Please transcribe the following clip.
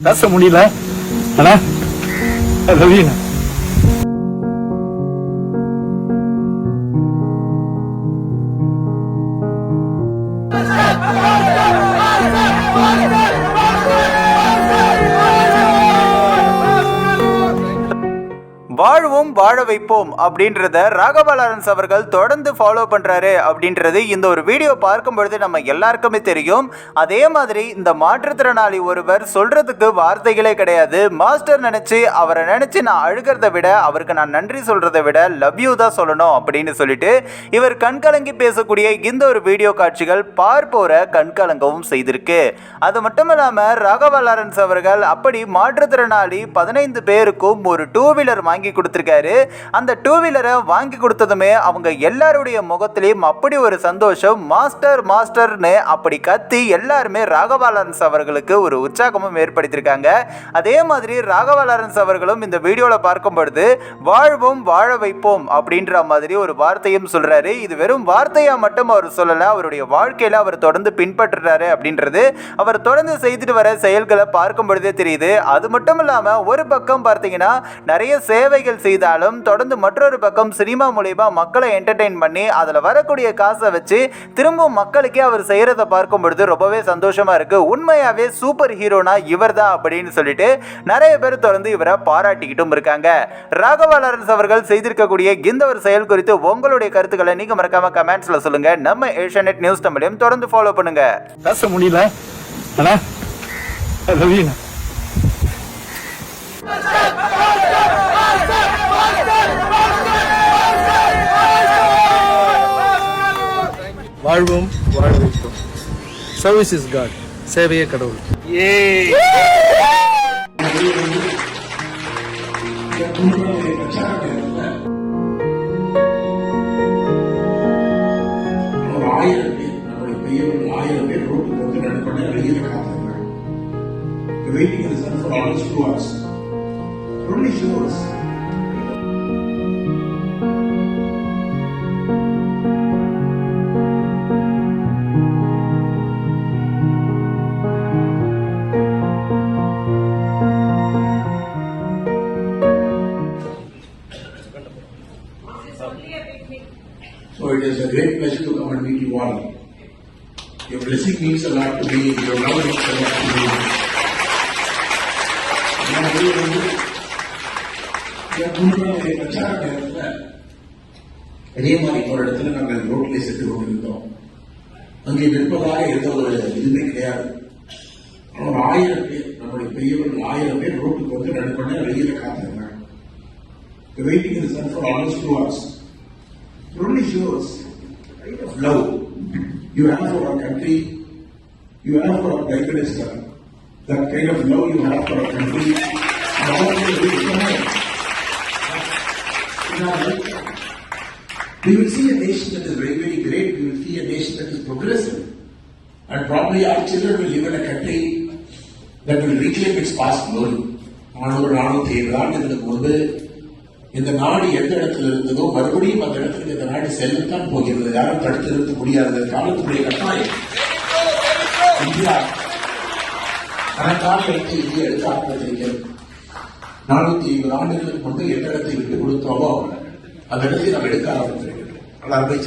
பேச முடியல. அண்ணா ரவி வாழ்வோம் வாழ வைப்போம் அப்படின்றத ராகவா லாரன்ஸ் அவர்கள் தொடர்ந்து ஃபாலோ பண்ணுறாரு அப்படின்றது இந்த ஒரு வீடியோ பார்க்கும் பொழுது நம்ம எல்லாருக்குமே தெரியும். அதே மாதிரி இந்த மாற்றுத்திறனாளி ஒருவர் சொல்கிறதுக்கு வார்த்தைகளே கிடையாது. மாஸ்டர் நினச்சி அவரை நினச்சி நான் அழுகிறத விட அவருக்கு நான் நன்றி சொல்கிறத விட லவ் யூ தான் சொல்லணும் அப்படின்னு சொல்லிட்டு இவர் கண்கலங்கி பேசக்கூடிய இந்த ஒரு வீடியோ காட்சிகள் பார்ப்போரை கண்கலங்கவும் செய்திருக்கு. அது மட்டும் இல்லாமல் ராகவா லாரன்ஸ் அவர்கள் அப்படி மாற்றுத்திறனாளி பதினைந்து பேருக்கும் ஒரு டூ வீலர் வாங்கி கொடுத்துருக்காரு. அந்த டூ வீலரை வாங்கி கொடுத்ததுமே அவங்க எல்லாருடைய முகத்திலையும் அப்படி ஒரு சந்தோஷம். மாஸ்டர் மாஸ்டர்னு அப்படி கத்தி எல்லாருமே ராகவா லாரன்ஸ் அவர்களுக்கு ஒரு உற்சாகமும் ஏற்படுத்தியிருக்காங்க. அதே மாதிரி ராகவா லாரன்ஸ் அவர்களும் இந்த வீடியோவில் பார்க்கும் பொழுது வாழ்வோம் வாழ வைப்போம் அப்படின்ற மாதிரி ஒரு வார்த்தையும் சொல்கிறாரு இது வெறும் வார்த்தையாக மட்டும் அவர் சொல்லலை அவருடைய வாழ்க்கையில் அவர் தொடர்ந்து பின்பற்றுறாரு அப்படின்றது. அவர் தொடர்ந்து செய்துட்டு வர செயல்களை பார்க்கும் பொழுதே தெரியுது. அது மட்டும் இல்லாமல் ஒரு பக்கம் பார்த்தீங்கன்னா நிறைய சேவை சேவைகள் செய்தாலும் தொடர்ந்து மற்றொரு பக்கம் சினிமா மூலியமா மக்களை என்டர்டெயின் பண்ணி அதில் வரக்கூடிய காசை வச்சு திரும்பவும் மக்களுக்கே அவர் செய்கிறத பார்க்கும் பொழுது ரொம்பவே சந்தோஷமாக இருக்குது உண்மையாகவே சூப்பர் ஹீரோனா இவர் தான் அப்படின்னு சொல்லிட்டு நிறைய பேர் தொடர்ந்து இவரை பாராட்டிக்கிட்டும் இருக்காங்க. ராகவா லாரன்ஸ் அவர்கள் செய்திருக்கக்கூடிய இந்த ஒரு செயல் குறித்து உங்களுடைய கருத்துக்களை நீங்கள் மறக்காமல் கமெண்ட்ஸில் சொல்லுங்க. நம்ம ஏஷியநெட் நியூஸ் தமிழையும் தொடர்ந்து ஃபாலோ பண்ணுங்க. பேச முடியல. வாழ்வோம் வாழ வைப்போம் சர்வீஸ் இஸ் காட் சேவையே கடவுள். ஒரு ஆயிரம் பேர் நம்முடைய பெரியவர்கள் ஆயிரம் பேர் ரோட்டுக்கு வந்து நடுப்பண்ண வெளியில காத்திருந்தாங்க waiting in the sun for almost two So it is a great pleasure to come and meet you all. Your blessing means a lot to me, your love means a lot to me. நான் வெளியே வந்து என் குடும்பம் என் பிரச்சார நேரத்துல அதே மாதிரி ஒரு இடத்துல நாங்கள் ரோட்ல சென்று கொண்டிருந்தோம் அங்கே நிற்பதாக எந்த ஒரு இதுவுமே கிடையாது ஆனா ஒரு ஆயிரம் பேர் நம்முடைய பெரியவர்கள் ஆயிரம் பேர் ரோட்டுக்கு வந்து நடுப்பண்ண வெளியில காத்திருந்தாங்க waiting in the sun for almost two hours. It only shows the kind of love you have for our country, you have for our Prime Minister, that kind of love you have for our country, and all the way to come in our lifetime. We will see a nation that is very, very great. We will see a nation that is progressive. And probably our children will live in a country that will reclaim its past glory. நானூறு நானூத்தி ஐம்பது ஆண்டுகளுக்கு முன்பு இந்த நாடு எந்த இடத்துல இருந்ததோ மறுபடியும் அந்த இடத்துக்கு இந்த நாடு செல்லத்தான் போகிறது. யாரும் தடுத்து நிறுத்த முடியாத. காலத்துடைய கட்டாயம். இந்தியா கணக்கான எடுத்து இந்திய எடுக்க ஆரம்பித்திருக்கிறது நானூத்தி ஐம்பது ஆண்டுகளுக்கு முன்பு எந்த இடத்தை விட்டு கொடுத்தோமோ அந்த இடத்தை நாம் எடுக்க ஆரம்பித்திருக்கிறோம். அருமை